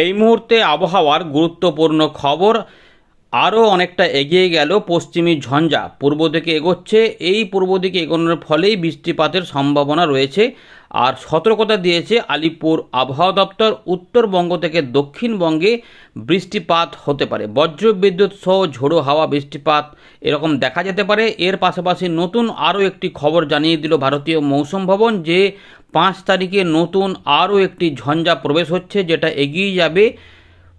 এই মুহূর্তে আবহাওয়ার গুরুত্বপূর্ণ খবর। আরও অনেকটা এগিয়ে গেল পশ্চিমী ঝঞ্ঝা। পূর্ব দিকে এগোচ্ছে। এই পূর্ব দিকে এগোনোর ফলেই বৃষ্টিপাতের সম্ভাবনা রয়েছে। আর সতর্কতা দিয়েছে আলিপুর আবহাওয়া দপ্তর। উত্তরবঙ্গ থেকে দক্ষিণবঙ্গে বৃষ্টিপাত হতে পারে। বজ্র বিদ্যুৎ সহ ঝোড়ো হাওয়া বৃষ্টিপাত এরকম দেখা যেতে পারে। এর পাশাপাশি নতুন আরও একটি খবর জানিয়ে দিল ভারতীয় মৌসুম ভবন যে পাঁচ তারিখে নতুন আরও একটি ঝঞ্ঝা প্রবেশ হচ্ছে, যেটা এগিয়ে যাবে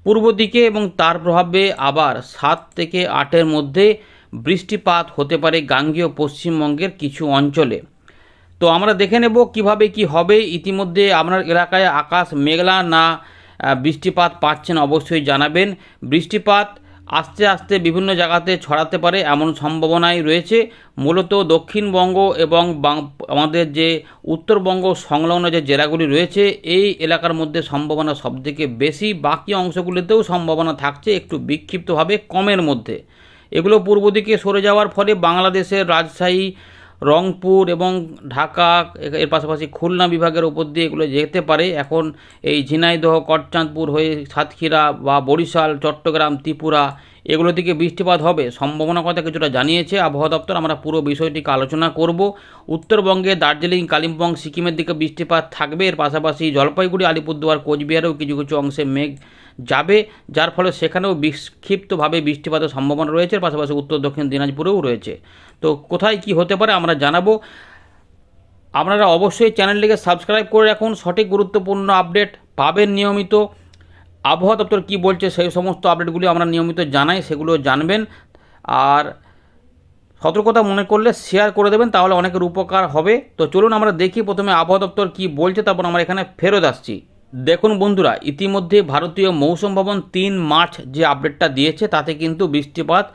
পূর্ব দিকে এবং তার প্রভাবে আবার সাত থেকে আটের মধ্যে বৃষ্টিপাত হতে পারে গাঙ্গীয় পশ্চিমবঙ্গের কিছু অঞ্চলে। তো আমরা দেখে নেব কীভাবে কি হবে। ইতিমধ্যে আপনার এলাকায় আকাশ মেঘলা, না বৃষ্টিপাত পাচ্ছেন অবশ্যই জানাবেন। বৃষ্টিপাত আস্তে আস্তে বিভিন্ন জায়গাতে ছড়াতে পারে এমন সম্ভাবনাই রয়েছে। মূলত দক্ষিণবঙ্গ এবং আমাদের যে উত্তরবঙ্গ সংলগ্ন যে জেলাগুলি রয়েছে, এই এলাকার মধ্যে সম্ভাবনা সবথেকে বেশি। বাকি অংশগুলিতেও সম্ভাবনা থাকছে একটু বিক্ষিপ্তভাবে কমের মধ্যে। এগুলো পূর্ব দিকে সরে যাওয়ার ফলে বাংলাদেশের রাজশাহী রংপুর এবং ঢাকা, এর পাশাপাশি খুলনা বিভাগের উপর দিয়ে এগুলো যেতে পারে। এখন এই ঝিনাইদহ, কটচাঁদপুর হয়ে সাতক্ষীরা বা বরিশাল, চট্টগ্রাম, ত্রিপুরা এগুলো থেকে বৃষ্টিপাত হবে। সম্ভাবনা কথা কিছুটা জানিয়েছে আবহাওয়া দপ্তর। আমরা পুরো বিষয়টিকে আলোচনা করব। উত্তরবঙ্গে দার্জিলিং, কালিম্পং, সিকিমের দিকে বৃষ্টিপাত থাকবে। এর পাশাপাশি জলপাইগুড়ি, আলিপুরদুয়ার, কোচবিহারেও কিছু কিছু অংশে মেঘ যাবে, যার ফলে সেখানেও বিক্ষিপ্তভাবে বৃষ্টিপাতের সম্ভাবনা রয়েছে পাশাপাশি উত্তর, দক্ষিণ দিনাজপুরেও রয়েছে। তো কোথায় কি হতে পারে আমরা জানাব। আপনারা অবশ্যই চ্যানেলটিকে সাবস্ক্রাইব করে রাখুন, সঠিক গুরুত্বপূর্ণ আপডেট পাবেন নিয়মিত। আবহাওয়া দপ্তর কী বলছে সেই সমস্ত আপডেটগুলি আমরা নিয়মিত জানাই, সেগুলো জানবেন। আর সতর্কতা মনে করলে শেয়ার করে দেবেন, তাহলে অনেকের উপকার হবে। তো চলুন আমরা দেখি প্রথমে আবহাওয়া দপ্তর কী বলছে, তারপর আমরা এখানে ফেরত আসছি। দেখুন বন্ধুরা, ইতিমধ্যে ভারতীয় মৌসুম ভবন তিন মার্চ যে আপডেটটা দিয়েছে, তাতে কিন্তু বৃষ্টিপাত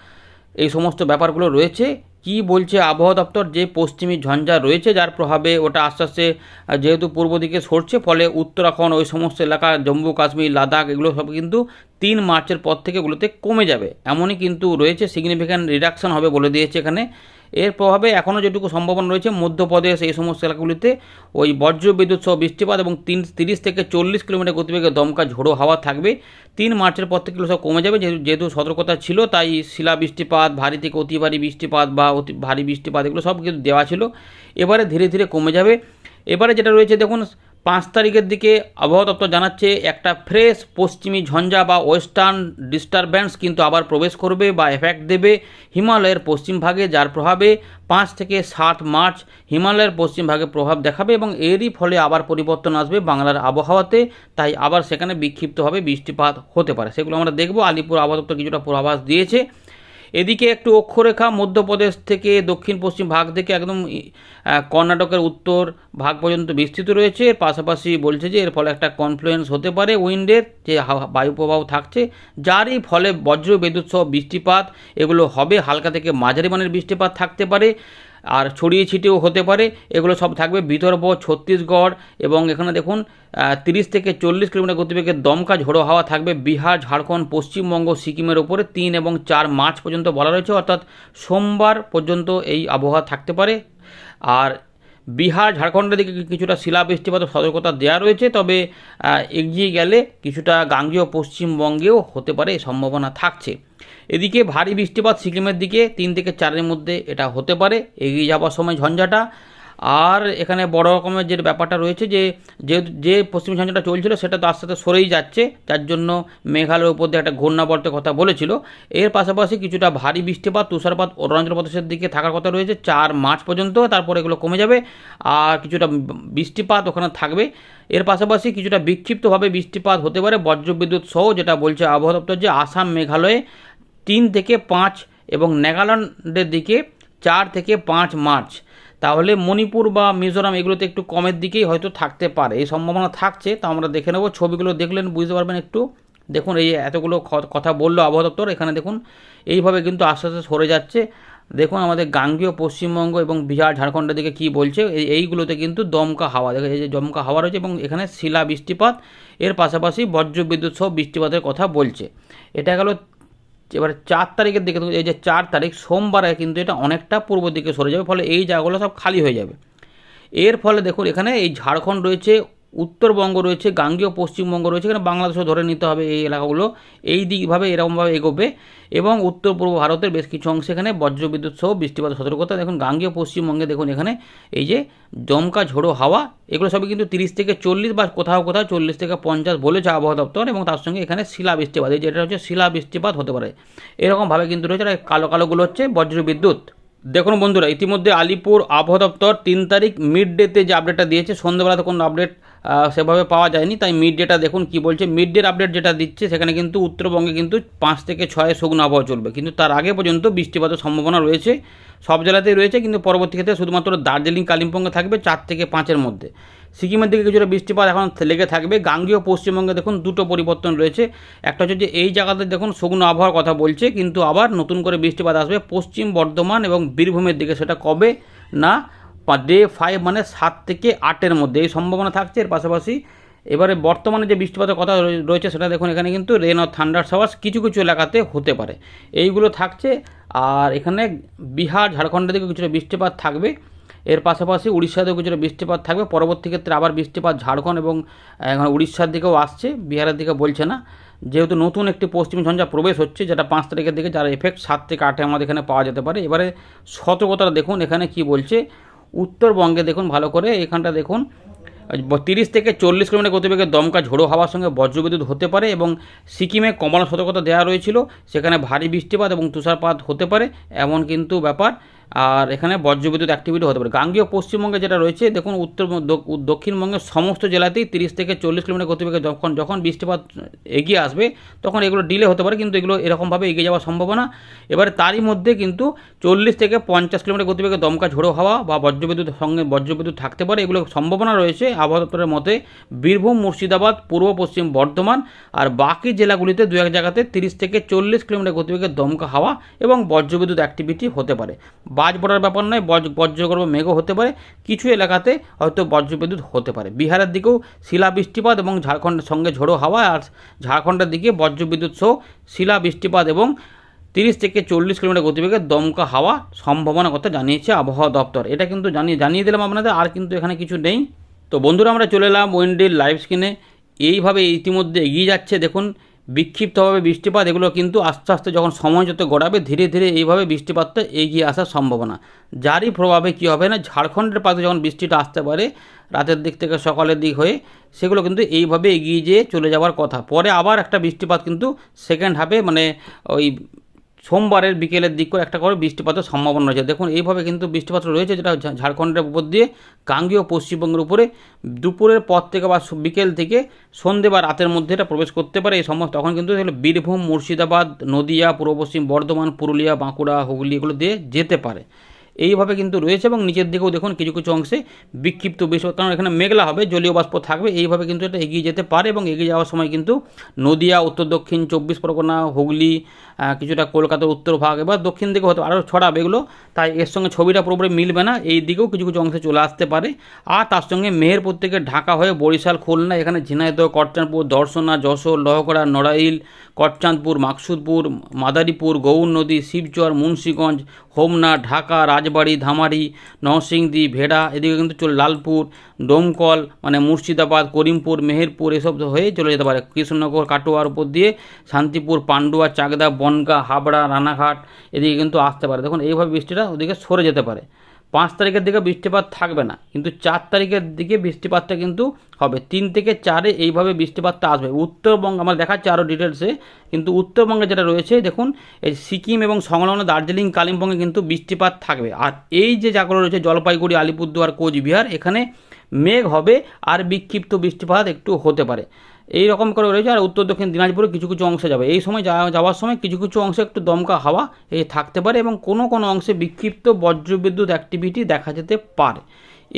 এই সমস্ত ব্যাপারগুলো রয়েছে। কি বলছে আবহাওয়া দপ্তর? যে পশ্চিমী ঝঞ্ঝা রয়েছে, যার প্রভাবে ওটা আস্তে আস্তে যেহেতু পূর্ব দিকে সরছে, ফলে উত্তরাখণ্ড ওই সমস্ত এলাকা, জম্মু, কাশ্মীর, লাদাখ, এগুলো সব কিন্তু তিন মার্চের পর থেকে এগুলোতে কমে যাবে। এমনই কিন্তু রয়েছে সিগনিফিক্যান্ট রিডাকশন হবে বলে দিয়েছে এখানে। এর প্রভাবে এখনও যেটুকু সম্ভাবনা রয়েছে, মধ্যপ্রদেশ এই সমস্ত এলাকাগুলিতে ওই বজ্র বিদ্যুৎ সহ বৃষ্টিপাত এবং তিন, তিরিশ থেকে চল্লিশ কিলোমিটার গতিবেগে দমকা ঝোড়ো হাওয়া থাকবে। তিন মার্চের পর থেকে সব কমে যাবে যেহেতু সতর্কতা ছিল, তাই শিলা বৃষ্টিপাত, ভারী থেকে অতি ভারী বৃষ্টিপাত বা অতি ভারী বৃষ্টিপাত এগুলো সব কিন্তু দেওয়া ছিল। এবারে ধীরে ধীরে কমে যাবে। এবারে যেটা রয়েছে দেখুন পাঁচ তারিখের দিকে আবহাওয়া দপ্তর জানাচ্ছে একটা ফ্রেশ পশ্চিমী ঝঞ্ঝা বা ওয়েস্টার্ন ডিস্টারব্যান্স কিন্তু আবার প্রবেশ করবে বা এফেক্ট দেবে হিমালয়ের পশ্চিম ভাগে, যার প্রভাবে পাঁচ থেকে সাত মার্চ হিমালয়ের পশ্চিম ভাগে প্রভাব দেখাবে এবং এরই ফলে আবার পরিবর্তন আসবে বাংলার আবহাওয়াতে, তাই আবার সেখানে বিক্ষিপ্তভাবে বৃষ্টিপাত হতে পারে। সেগুলো আমরা দেখব। আলিপুর আবহাওয়া দপ্তর কিছুটা পূর্বাভাস দিয়েছে। এদিকে একটু অক্ষরেখা মধ্যপ্রদেশ থেকে দক্ষিণ পশ্চিম ভাগ থেকে একদম কর্ণাটকের উত্তর ভাগ পর্যন্ত বিস্তৃত রয়েছে। এর পাশাপাশি বলছে যে, এর ফলে একটা কনফ্লুয়েন্স হতে পারে উইন্ডের যে বায়ু প্রবাহ থাকছে। যারই ফলে বজ্র, বিদ্যুৎ সহ বৃষ্টিপাত, এগুলো হবে হালকা থেকে মাঝারি মানের বৃষ্টিপাত থাকতে পারে। আর ছড়িয়ে ছিটিয়েও হতে পারে। এগুলো সব থাকবে বিদর্ভ, ছত্তিশগড় এবং এখানে দেখুন তিরিশ থেকে চল্লিশ কিলোমিটার গতিবেগে দমকা ঝোড়ো হাওয়া থাকবে বিহার, ঝাড়খণ্ড, পশ্চিমবঙ্গ, সিকিমের ওপরে তিন এবং চার মার্চ পর্যন্ত বলা রয়েছে। অর্থাৎ সোমবার পর্যন্ত এই আবহাওয়া থাকতে পারে। আর বিহার, ঝাড়খণ্ডের দিকে কিছুটা শিলা বৃষ্টিপাতের সতর্কতা দেওয়া রয়েছে, তবে এগিয়ে গেলে কিছুটা গাঙ্গীয় পশ্চিমবঙ্গেও হতে পারে সম্ভাবনা থাকছে। এদিকে ভারী বৃষ্টিপাত সিকিমের দিকে তিন থেকে চারের মধ্যে এটা হতে পারে। এগিয়ে যাওয়ার সময় ঝঞ্ঝাটা আর এখানে বড় রকমের যে ব্যাপারটা রয়েছে যে যে পশ্চিম ঝঞ্ঝাটা চলছিল সেটা তো আস্তে আস্তে সরেই যাচ্ছে, যার জন্য মেঘালয়ের উপর দিয়ে একটা ঘূর্ণাবর্তের কথা বলেছিল। এর পাশাপাশি কিছুটা ভারী বৃষ্টিপাত, তুষারপাত, অরুণাচল প্রদেশের দিকে থাকার কথা রয়েছে, চার মার্চ পর্যন্ত, তারপর এগুলো কমে যাবে আর কিছুটা বৃষ্টিপাত ওখানে থাকবে। এর পাশাপাশি কিছুটা বিক্ষিপ্তভাবে বৃষ্টিপাত হতে পারে, বজ্রবিদ্যুৎ সহ যেটা বলছে আবহাওয়া দপ্তর যে আসাম, মেঘালয়ে তিন থেকে পাঁচ এবং নাগাল্যান্ডের দিকে চার থেকে পাঁচ মার্চ। তাহলে মণিপুর বা মিজোরাম এগুলোতে একটু কমের দিকেই হয়তো থাকতে পারে। এই সম্ভাবনা থাকছে, তা আমরা দেখে নেব। ছবিগুলো দেখলেন বুঝতে পারবেন একটু। দেখুন, এই এতগুলো কথা বলল আবহাওয়া দপ্তর, এখানে দেখুন, এইভাবে কিন্তু আস্তে আস্তে সরে যাচ্ছে। দেখুন, আমাদের গাঙ্গীয়, পশ্চিমবঙ্গ এবং বিহার, ঝাড়খণ্ডের দিকে কি বলছে, এই, এইগুলোতে কিন্তু দমকা হাওয়া দেখো এই যে দমকা হাওয়া রয়েছে এবং এখানে শিলা বৃষ্টিপাত এর পাশাপাশি বজ্র বিদ্যুৎ সহ বৃষ্টিপাতের কথা বলছে। এটা গেল এবার চার তারিখের দিকে এই যে চার তারিখ, সোমবারে কিন্তু এটা অনেকটা পূর্ব দিকে সরে যাবে, ফলে এই জায়গাগুলো সব খালি হয়ে যাবে। এর ফলে দেখুন, এখানে এই ঝাড়খণ্ড রয়েছে উত্তরবঙ্গ রয়েছে, গাঙ্গীয় পশ্চিমবঙ্গ রয়েছে, এখানে বাংলাদেশও ধরে নিতে হবে এই এলাকাগুলো। এই দিকভাবে এরকমভাবে এগোবে এবং উত্তর পূর্ব ভারতের বেশ কিছু অংশে এখানে বজ্রবিদ্যুৎ সহ বৃষ্টিপাত, সতর্কতা। দেখুন, গাঙ্গীয় পশ্চিমবঙ্গে দেখুন এখানে এই যে দমকা ঝোড়ো হাওয়া, এগুলো সবই কিন্তু তিরিশ থেকে চল্লিশ বা কোথাও কোথাও চল্লিশ থেকে পঞ্চাশ বলেছে আবহাওয়া দপ্তর এবং তার সঙ্গে এখানে শিলা বৃষ্টিপাত, এই যেটা হচ্ছে শিলা বৃষ্টিপাত হতে পারে। এরকমভাবে কিন্তু রয়েছে কালো কালোগুলো হচ্ছে বজ্রবিদ্যুৎ। দেখুন বন্ধুরা, ইতিমধ্যে আলিপুর আবহাওয়া দপ্তর তিন তারিখ মিড ডেতে যে আপডেটটা দিয়েছে সন্ধ্যাবেলাতে কোনো আপডেট সেভাবে পাওয়া যায়নি। তাই মিড ডেটা দেখুন কি বলছে। মিড ডের আপডেট যেটা দিচ্ছে, সেখানে কিন্তু উত্তরবঙ্গে কিন্তু পাঁচ থেকে ছয় শুকনো আবহাওয়া চলবে। কিন্তু তার আগে পর্যন্ত বৃষ্টিপাতের সম্ভাবনা রয়েছে। সব জেলাতেই রয়েছে, কিন্তু পরবর্তী ক্ষেত্রে শুধুমাত্র দার্জিলিং, কালিম্পংয়ে থাকবে চার থেকে পাঁচের মধ্যে। সিকিমের দিকে কিছুটা বৃষ্টিপাত এখন লেগে থাকবে। গাঙ্গীয় পশ্চিমবঙ্গে দেখুন দুটো পরিবর্তন রয়েছে। একটা হচ্ছে যে এই জায়গাতে দেখুন শুকনো আবহাওয়ার কথা বলছে, কিন্তু আবার নতুন করে বৃষ্টিপাত আসবে পশ্চিম বর্ধমান এবং বীরভূমের দিকে। সেটা কবে? না, ডে ফাইভ মানে সাত থেকে আটের মধ্যে। এই সম্ভাবনা থাকছে। এর পাশাপাশি এবারে বর্তমানে যে বৃষ্টিপাতের কথা রয়ে- রয়েছে সেটা দেখুন এখানে কিন্তু রেন অর থান্ডার সাওয়ার্স কিছু কিছু এলাকাতে হতে পারে। এইগুলো থাকছে। আর এখানে বিহার, ঝাড়খণ্ডের দিকে কিছুটা বৃষ্টিপাত থাকবে। এর পাশাপাশি উড়িষ্যাতেও কিছুটা বৃষ্টিপাত থাকবে। পরবর্তী ক্ষেত্রে আবার বৃষ্টিপাত ঝাড়খণ্ড এবং এখন উড়িষ্যার দিকেও আসছে, বিহারের দিকে বলছে না। যেহেতু নতুন একটি পশ্চিম ঝঞ্ঝা প্রবেশ হচ্ছে, যেটা পাঁচ তারিখের দিকে যার এফেক্ট সাত থেকে আটে আমাদের এখানে পাওয়া যেতে পারে। এবারে সতর্কতাটা দেখুন, এখানে কি বলছে। উত্তরবঙ্গে দেখুন ভালো করে, এখানটা দেখুন, তিরিশ থেকে চল্লিশ কিলোমিটার গতিবেগে দমকা ঝোড়ো হাওয়ার সঙ্গে বজ্রবিদ্যুৎ হতে পারে এবং সিকিমে কমলা সতর্কতা দেওয়া রয়েছিল। সেখানে ভারী বৃষ্টিপাত এবং তুষারপাত হতে পারে, এমন কিন্তু ব্যাপার। আর এখানে বজ্রবিদ্যুৎ অ্যাক্টিভিটি হতে পারে। গাঙ্গীয় পশ্চিমবঙ্গে যেটা রয়েছে, দেখুন, উত্তর দক্ষিণবঙ্গের সমস্ত জেলাতেই তিরিশ থেকে চল্লিশ কিলোমিটার গতিবেগে যখন যখন বৃষ্টিপাত এগিয়ে আসবে, তখন এগুলো ডিলে হতে পারে, কিন্তু এগুলো এরকমভাবে এগিয়ে যাওয়ার সম্ভাবনা। এবারে তারই মধ্যে কিন্তু চল্লিশ থেকে পঞ্চাশ কিলোমিটার গতিবেগে দমকা ঝোড়ো হাওয়া বা বজ্রবিদ্যুৎ সঙ্গে বজ্রবিদ্যুৎ থাকতে পারে। এগুলো সম্ভাবনা রয়েছে আবহাওয়া দপ্তরের মতে বীরভূম, মুর্শিদাবাদ, পূর্ব পশ্চিম বর্ধমান আর বাকি জেলাগুলিতে দু এক জায়গাতে তিরিশ থেকে চল্লিশ কিলোমিটার গতিবেগে দমকা হাওয়া এবং বজ্রবিদ্যুৎ অ্যাক্টিভিটি হতে পারে। বাজ পড়ার ব্যাপার নয়, বজ, বজ্রগর্ভ মেঘও হতে পারে। কিছু এলাকাতে হয়তো বজ্রবিদ্যুৎ হতে পারে। বিহারের দিকেও শিলা বৃষ্টিপাত এবং ঝাড়খণ্ডের সঙ্গে ঝোড়ো হাওয়া আর ঝাড়খণ্ডের দিকে বজ্রবিদ্যুৎ সহ শিলা বৃষ্টিপাত এবং তিরিশ থেকে চল্লিশ কিলোমিটার গতিবেগে দমকা হাওয়া সম্ভাবনার কথা জানিয়েছে আবহাওয়া দপ্তর। এটা কিন্তু জানিয়ে জানিয়ে দিলাম আপনাদের, আর কিন্তু এখানে কিছু নেই। তো বন্ধুরা, আমরা চলে এলাম ওয়েন্ডির লাইভ স্ক্রিনে এইভাবে ইতিমধ্যে এগিয়ে যাচ্ছে, দেখুন। বিক্ষিপ্তভাবে বৃষ্টিপাত, এগুলো কিন্তু আস্তে আস্তে যখন সময় যত গড়াবে, ধীরে ধীরে এইভাবে বৃষ্টিপাতটা এগিয়ে আসার সম্ভাবনা। যারই প্রভাবে কী হবে না, ঝাড়খণ্ডের পাশে যখন বৃষ্টিটা আসতে পারে, রাতের দিক থেকে সকালের দিক হয়ে, সেগুলো কিন্তু এইভাবে এগিয়ে যেয়ে চলে যাওয়ার কথা। পরে আবার একটা বৃষ্টিপাত কিন্তু সেকেন্ড হাফে মানে ওই সোমবারের বিকেলের দিক করে একটা করে বৃষ্টিপাতের সম্ভাবনা রয়েছে। দেখুন, এইভাবে কিন্তু বৃষ্টিপাত রয়েছে যেটা ঝাড়খণ্ডের উপর দিয়ে গাঙ্গীয় পশ্চিমবঙ্গের উপরে দুপুরের পর থেকে বা বিকেল থেকে সন্ধে বা রাতের মধ্যে এটা প্রবেশ করতে পারে। এই সমস্ত, তখন কিন্তু বীরভূম, মুর্শিদাবাদ, নদিয়া, পূর্ব পশ্চিম বর্ধমান, পুরুলিয়া, বাঁকুড়া, হুগলি এগুলো দিয়ে যেতে পারে। এইভাবে কিন্তু রয়েছে এবং নিচের দিকেও দেখুন কিছু কিছু অংশে বিক্ষিপ্ত বৃষ্টিপাত, কারণ এখানে মেঘলা হবে, জলীয় বাষ্প থাকবে। এইভাবে কিন্তু এটা এগিয়ে যেতে পারে এবং এগিয়ে যাওয়ার সময় কিন্তু নদিয়া, উত্তর দক্ষিণ, চব্বিশ পরগনা, হুগলি কিছুটা কলকাতার উত্তর ভাগ, এবার দক্ষিণ দিকে হতে আরও ছড়াবে এগুলো, তাই এর সঙ্গে ছবিটা পুরোপুরি মিলবে না, এই দিকেও কিছু কিছু অংশে চলে আসতে পারে। আর তার সঙ্গে মেহেরপুর থেকে ঢাকা হয়ে বরিশাল, খুলনা, এখানে ঝিনাইদহ কটচাঁদপুর দর্শনা, যশোর, লহকড়া, নড়াইল কটচাঁদপুর মাকসুদপুর, মাদারীপুর, গৌর নদী, শিবচর, মুন্সীগঞ্জ, হোমনা, ঢাকা, রাজবাড়ি ধামারি নরসিংদী, ভেড়া, এদিকে কিন্তু চলে লালপুর, ডোমকল মানে মুর্শিদাবাদ, করিমপুর, মেহেরপুর, এসব হয়ে চলে যেতে পারে। কৃষ্ণনগর, কাটোয়ার উপর দিয়ে শান্তিপুর, পান্ডুয়া, চাকদা বনগা, হাবড়া, রানাঘাট এদিকে কিন্তু আসতে পারে। দেখুন, এইভাবে বৃষ্টিটা ওদিকে সরে যেতে পারে। পাঁচ তারিখের দিকে বৃষ্টিপাত থাকবে না, কিন্তু চার তারিখের দিকে বৃষ্টিপাতটা কিন্তু হবে। তিন থেকে চারে এইভাবে বৃষ্টিপাতটা আসবে। উত্তরবঙ্গ, আমরা দেখাচ্ছি আরও ডিটেলসে, কিন্তু উত্তরবঙ্গে যেটা রয়েছে, দেখুন, এই সিকিম এবং সংলগ্ন দার্জিলিং, কালিম্পংয়ে কিন্তু বৃষ্টিপাত থাকবে। আর এই যে জায়গাগুলো রয়েছে, জলপাইগুড়ি, আলিপুরদুয়ার, কোচবিহার, এখানে মেঘ হবে, আর বিক্ষিপ্ত বৃষ্টিপাত একটু হতে পারে। এই রকম করে রয়েছে আর উত্তর দক্ষিণ দিনাজপুরে কিছু কিছু অংশে যাবে। এই সময় যাওয়া- যাওয়ার সময় কিছু কিছু অংশে একটু দমকা হাওয়া এই থাকতে পারে এবং কোনো কোনো অংশে বিক্ষিপ্ত বজ্রবিদ্যুৎ অ্যাক্টিভিটি দেখা যেতে পারে।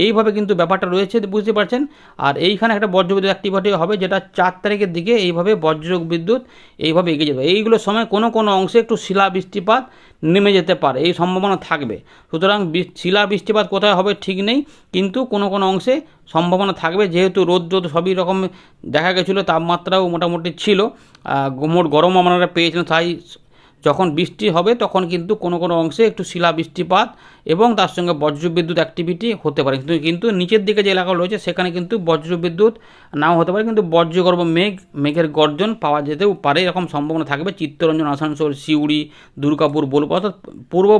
এইভাবে কিন্তু ব্যাপারটা রয়েছে, বুঝতে পারছেন? আর এইখানে একটা বজ্রবিদ্যুৎ অ্যাক্টিভিটি হবে, যেটা চার তারিখের দিকে এইভাবে বজ্র বিদ্যুৎ এইভাবে এগিয়ে যাবে এইগুলোর সময় কোনো কোনো অংশে একটু শিলা বৃষ্টিপাত নেমে যেতে পারে, এই সম্ভাবনা থাকবে। সুতরাং শিলা বৃষ্টিপাত কোথায় হবে ঠিক নেই, কিন্তু কোনো কোনো অংশে সম্ভাবনা থাকবে, যেহেতু রোদ রোদ সবই রকম দেখা গেছিল, তাপমাত্রাও মোটামুটি ছিল মোট গরম আমরা পেয়েছিলাম, তাই যখন বৃষ্টি হবে তখন কিন্তু কোনো কোনো অংশে একটু শিলা বৃষ্টিপাত এবং তার সঙ্গে বজ্রবিদ্যুৎ অ্যাক্টিভিটি হতে পারে। কিন্তু কিন্তু নিচের দিকে যে এলাকা রয়েছে সেখানে কিন্তু বজ্রবিদ্যুৎ নাও হতে পারে। কিন্তু বজ্রগর্ভ মেঘ মেঘের গর্জন পাওয়া যেতেও পারে এরকম সম্ভাবনা থাকবে। চিত্তরঞ্জন আসানসোল সিউড়ি দুর্গাপুর বোলপুর অর্থাৎ পূর্ব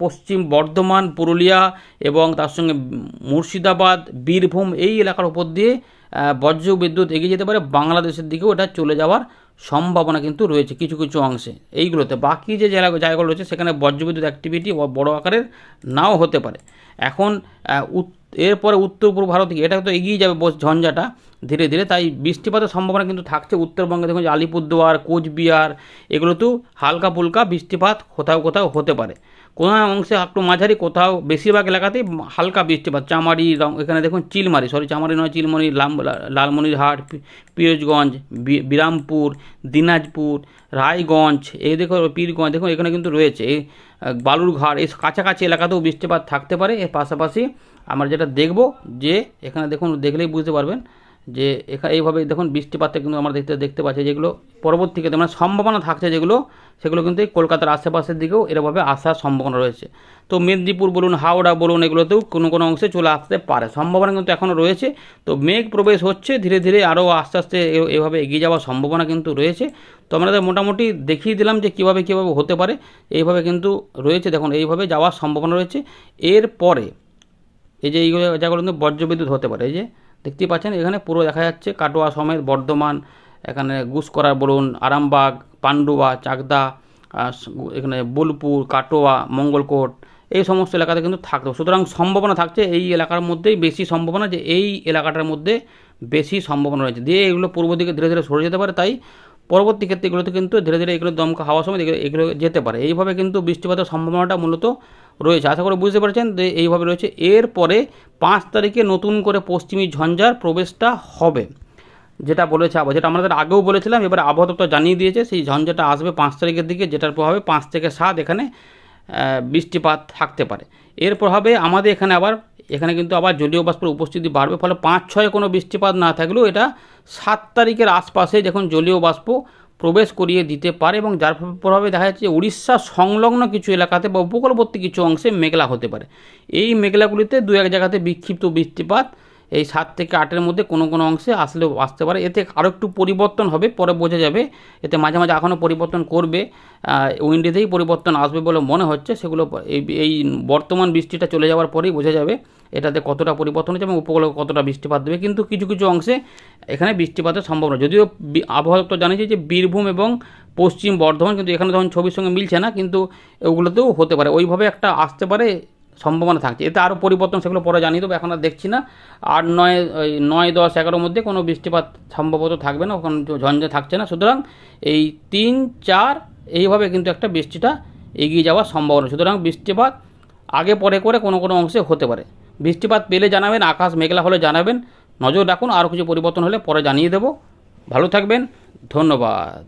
পশ্চিম বর্ধমান পুরুলিয়া এবং তার সঙ্গে মুর্শিদাবাদ বীরভূম এই এলাকার উপর দিয়ে আহ, বজ্র বিদ্যুৎ এগিয়ে যেতে পারে। বাংলাদেশের দিকেও এটা চলে যাওয়ার সম্ভাবনা কিন্তু রয়েছে কিছু কিছু অংশে। এইগুলোতে বাকি যে জেলা জায়গাগুলো রয়েছে, সেখানে বজ্রবিদ্যুৎ অ্যাক্টিভিটি বড় আকারের নাও হতে পারে। এখন এরপরে উত্তর পূর্ব ভারত এটা তো এগিয়ে যাবে ঝঞ্ঝাটা ধীরে ধীরে, তাই বৃষ্টিপাতের সম্ভাবনা কিন্তু থাকছে। উত্তরবঙ্গে দেখুন আলিপুরদুয়ার, কোচবিহার, এগুলোতেও হালকা ফুলকা বৃষ্টিপাত কোথাও কোথাও হতে পারে। কোনো অংশে একটু মাঝারি, কোথাও বেশিরভাগ এলাকাতেই হালকা বৃষ্টিপাত চামারি এখানে দেখুন চিলমারি সরি চামারি নয়, চিলমারি, লাম, লালমনিরহাট, পিরোজগঞ্জ বিরামপুর, দিনাজপুর, রায়গঞ্জ, এই দেখো পীরগঞ্জ, দেখুন এখানে কিন্তু রয়েছে, এই বালুরঘাট, এই কাছাকাছি এলাকাতেও বৃষ্টিপাত থাকতে পারে, এর পাশাপাশি আমরা যেটা দেখব যে এখানে দেখুন দেখলেই বুঝতে পারবেন যে এখানে এইভাবে দেখুন বৃষ্টিপাতটা কিন্তু আমরা দেখতে দেখতে পাচ্ছি যেগুলো পরবর্তী ক্ষেত্রে মানে সম্ভাবনা থাকছে যেগুলো, সেগুলো কিন্তু এই কলকাতার আশেপাশের দিকেও এরভাবে আসার সম্ভাবনা রয়েছে। তো মেদিনীপুর বলুন, হাওড়া বলুন, এগুলোতেও কোনো কোনো অংশে চলে আসতে পারে। সম্ভাবনা কিন্তু এখনও রয়েছে। তো মেঘ প্রবেশ হচ্ছে, ধীরে ধীরে আরও আস্তে আস্তে এভাবে এগিয়ে যাওয়ার সম্ভাবনা কিন্তু রয়েছে। তো আমাদের মোটামুটি দেখিয়ে দিলাম যে কীভাবে কীভাবে হতে পারে। এইভাবে কিন্তু রয়েছে, দেখুন এইভাবে যাওয়ার সম্ভাবনা রয়েছে। এরপরে এই যে এইগুলো জায়গাগুলো কিন্তু বজ্রবিদ্যুৎ হতে পারে। এই যে দেখতেই পাচ্ছেন, এখানে পুরো দেখা যাচ্ছে কাটোয়া সমেত বর্ধমান, এখানে গুসকরা বলুন আরামবাগ, পান্ডুয়া, চাকদা এখানে বোলপুর, কাটোয়া, মঙ্গলকোট, এই সমস্ত এলাকাতে কিন্তু থাকতো। সুতরাং সম্ভাবনা থাকছে এই এলাকার মধ্যেই বেশি সম্ভাবনা, যে এই এলাকাটার মধ্যে বেশি সম্ভাবনা রয়েছে দিয়ে এগুলো পূর্ব দিকে ধীরে ধীরে সরে যেতে পারে, তাই পরবর্তী ক্ষেত্রে এগুলোতে কিন্তু ধীরে ধীরে এগুলো দমকা হাওয়ার সময় এগুলো এগুলো যেতে পারে। এইভাবে কিন্তু বৃষ্টিপাতের সম্ভাবনাটা মূলত রয়েছে। আশা করে বুঝতে পারছেন যে এইভাবে রয়েছে। এরপরে পাঁচ তারিখে নতুন করে পশ্চিমী ঝঞ্ঝার প্রবেশটা হবে। যেটা বলেছে আবহাওয়া। যেটা আমাদের আগেও বলেছিলাম, এবার আবহাওয়া দপ্তর জানিয়ে দিয়েছে, সেই ঝঞ্ঝাটা আসবে পাঁচ তারিখের দিকে, যেটার প্রভাবে পাঁচ থেকে সাত এখানে বৃষ্টিপাত থাকতে পারে। এর প্রভাবে আমাদের এখানে আবার এখানে কিন্তু আবার জলীয় বাষ্পের উপস্থিতি বাড়বে, ফলে পাঁচ ছয় কোনো বৃষ্টিপাত না থাকলেও এটা সাত তারিখের আশপাশে যখন জলীয় বাষ্প প্রবেশ করিয়ে দিতে পারে এবং যার প্রভাবে দেখা যাচ্ছে উড়িষ্যা সংলগ্ন কিছু এলাকাতে বা উপকূলবর্তী কিছু অংশে মেঘলা হতে পারে। এই মেঘলাগুলিতে দু এক জায়গাতে বিক্ষিপ্ত বৃষ্টিপাত এই সাত থেকে আটের মধ্যে কোনো কোনো অংশে আসলেও আসতে পারে। এতে আরও একটু পরিবর্তন হবে, পরে বোঝা যাবে। এতে মাঝে মাঝে এখনও পরিবর্তন করবে উইন্ডেতেই পরিবর্তন আসবে বলে মনে হচ্ছে। সেগুলো এই এই বর্তমান বৃষ্টিটা চলে যাওয়ার পরেই বোঝা যাবে এটাতে কতটা পরিবর্তন হচ্ছে এবং উপকূলে কতটা বৃষ্টিপাত দেবে। কিন্তু কিছু কিছু অংশে এখানে বৃষ্টিপাতের সম্ভাবনা যদিও আবহাওয়া দপ্তর জানিয়েছে যে বীরভূম এবং পশ্চিম বর্ধমান কিন্তু এখানে তখন ছবির সঙ্গে মিলছে না, কিন্তু ওগুলোতেও হতে পারে। ওইভাবে একটা আসতে পারে সম্ভাবনা থাকছে। এতে আরও পরিবর্তন সেগুলো পরে জানিয়ে দেবো, এখন আর দেখছি না। আট নয় নয়, দশ, এগারোর মধ্যে কোনো বৃষ্টিপাত সম্ভবত থাকবে না ওখানে ঝঞ্ঝা থাকছে না। সুতরাং এই তিন, চার, এইভাবে কিন্তু একটা বৃষ্টিটা এগিয়ে যাওয়ার সম্ভাবনা সুতরাং বৃষ্টিপাত আগে পরে করে কোনো কোনো অংশে হতে পারে। বৃষ্টিপাত পেলে জানাবেন, আকাশ মেঘলা হলে জানাবেন। নজর রাখুন আরও কিছু পরিবর্তন হলে পরে জানিয়ে দেবো। ভালো থাকবেন, ধন্যবাদ।